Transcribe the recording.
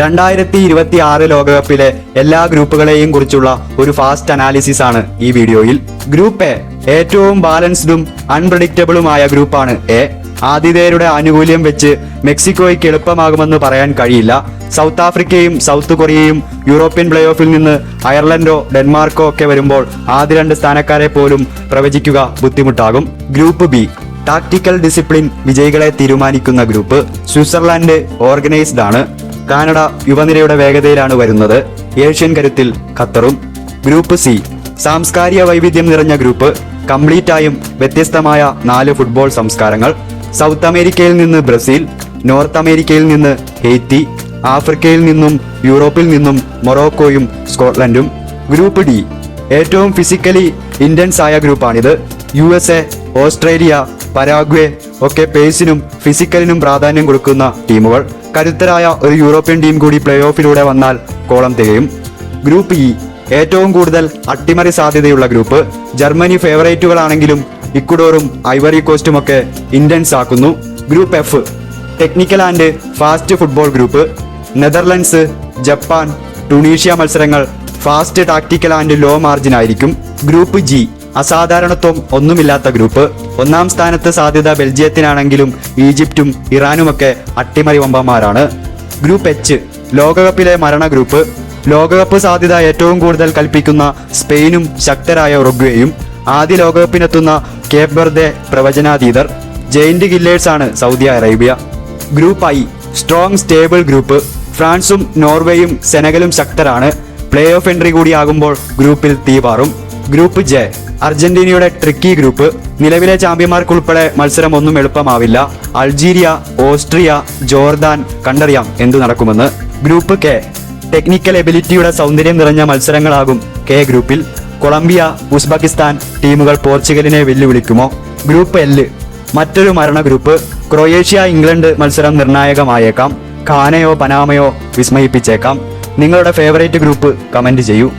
രണ്ടായിരത്തി ഇരുപത്തി ആറ് ലോകകപ്പിലെ എല്ലാ ഗ്രൂപ്പുകളെയും കുറിച്ചുള്ള ഒരു ഫാസ്റ്റ് അനാലിസിസ് ആണ് ഈ വീഡിയോയിൽ. ഗ്രൂപ്പ് എ ഏറ്റവും ബാലൻസ്ഡും അൺപ്രഡിക്റ്റബിളുമായ ഗ്രൂപ്പാണ് എ. ആതിഥേയരുടെ ആനുകൂല്യം വെച്ച് മെക്സിക്കോയ്ക്ക് എളുപ്പമാകുമെന്ന് പറയാൻ കഴിയില്ല. സൗത്ത് ആഫ്രിക്കയും സൗത്ത് കൊറിയയും യൂറോപ്യൻ പ്ലേ ഓഫിൽ നിന്ന് അയർലൻഡോ ഡെൻമാർക്കോ ഒക്കെ വരുമ്പോൾ ആദ്യ രണ്ട് സ്ഥാനക്കാരെ പോലും പ്രവചിക്കുക ബുദ്ധിമുട്ടാകും. ഗ്രൂപ്പ് ബി ടാക്ടിക്കൽ ഡിസിപ്ലിൻ വിജയികളെ തീരുമാനിക്കുന്ന ഗ്രൂപ്പ്. സ്വിറ്റ്സർലാൻഡ് ഓർഗനൈസ്ഡ് ആണ്. കാനഡ യുവനിരയുടെ വേഗതയിലാണ് വരുന്നത്. ഏഷ്യൻ കരുത്തിൽ ഖത്തറും. ഗ്രൂപ്പ് സി സാംസ്കാരിക വൈവിധ്യം നിറഞ്ഞ ഗ്രൂപ്പ് കംപ്ലീറ്റായും വ്യത്യസ്തമായ നാല് ഫുട്ബോൾ സംസ്കാരങ്ങൾ. സൗത്ത് അമേരിക്കയിൽ നിന്ന് ബ്രസീൽ നോർത്ത് അമേരിക്കയിൽ നിന്ന് ഹെയ്ത്തി ആഫ്രിക്കയിൽ നിന്നും യൂറോപ്പിൽ നിന്നും മൊറോക്കോയും സ്കോട്ട്ലൻഡും. ഗ്രൂപ്പ് ഡി ഏറ്റവും ഫിസിക്കലി ഇന്റൻസ് ആയ ഗ്രൂപ്പാണിത്. U S A Australia Paraguay ഒക്കെ പേസിനും ഫിസിക്കലിനും പ്രാധാന്യം കൊടുക്കുന്ന ടീമുകൾ. കരുത്തരായ ഒരു യൂറോപ്യൻ ടീം കൂടി പ്ലേ ഓഫിലൂടെ വന്നാൽ കോളം തികയും. ഗ്രൂപ്പ് ഇ ഏറ്റവും കൂടുതൽ അട്ടിമറി സാധ്യതയുള്ള ഗ്രൂപ്പ്. ജർമ്മനി ഫേവറേറ്റുകളാണെങ്കിലും ഇക്വഡോറും ഐവറി കോസ്റ്റുമൊക്കെ ഇന്ത്യൻസ് ആക്കുന്നു. Group F technical and fast football group. Netherlands Japan Tunisia മത്സരങ്ങൾ fast tactical and low margin ആയിരിക്കും. ഗ്രൂപ്പ് ജി അസാധാരണത്വം ഒന്നുമില്ലാത്ത ഗ്രൂപ്പ്. ഒന്നാം സ്ഥാനത്ത് സാധ്യത ബെൽജിയത്തിനാണെങ്കിലും ഈജിപ്തും ഇറാനുമൊക്കെ അട്ടിമറി വമ്പന്മാരാണ്. ഗ്രൂപ്പ് എച്ച് ലോകകപ്പിലെ മരണ ഗ്രൂപ്പ്. ലോകകപ്പ് സാധ്യത ഏറ്റവും കൂടുതൽ കൽപ്പിക്കുന്ന സ്പെയിനും ശക്തരായ ഉറുഗ്വേയും. ആദ്യ ലോകകപ്പിനെത്തുന്ന കേപ്പ് ബർദെ പ്രവചനാതീതർ. ജയിന്റ് കില്ലേഴ്സ് ആണ് Saudi Arabia. Group I strong stable group. ഫ്രാൻസും നോർവേയും സെനഗലും ശക്തരാണ്. പ്ലേ ഓഫ് എൻട്രി കൂടിയാകുമ്പോൾ ഗ്രൂപ്പിൽ തീപാറും ഗ്രൂപ്പ് ജെ അർജന്റീനയുടെ ട്രിക്കി ഗ്രൂപ്പ് നിലവിലെ ചാമ്പ്യന്മാർക്കുൾപ്പെടെ മത്സരം ഒന്നും എളുപ്പമാവില്ല. അൾജീരിയ ഓസ്ട്രിയ ജോർദാൻ കണ്ടറിയാം എന്തു നടക്കുമെന്ന്. Group K. ടെക്നിക്കൽ എബിലിറ്റിയുടെ സൗന്ദര്യം നിറഞ്ഞ മത്സരങ്ങളാകും കെ ഗ്രൂപ്പിൽ. കൊളംബിയ ഉസ്ബെക്കിസ്ഥാൻ ടീമുകൾ പോർച്ചുഗലിനെ വെല്ലുവിളിക്കുമോ? ഗ്രൂപ്പ് എല്ല് മറ്റൊരു മരണ ഗ്രൂപ്പ്. ക്രൊയേഷ്യ ഇംഗ്ലണ്ട് മത്സരം നിർണായകമായേക്കാം. ഖാനയോ പനാമയോ വിസ്മയിപ്പിച്ചേക്കാം. നിങ്ങളുടെ ഫേവറേറ്റ് ഗ്രൂപ്പ് കമന്റ് ചെയ്യൂ.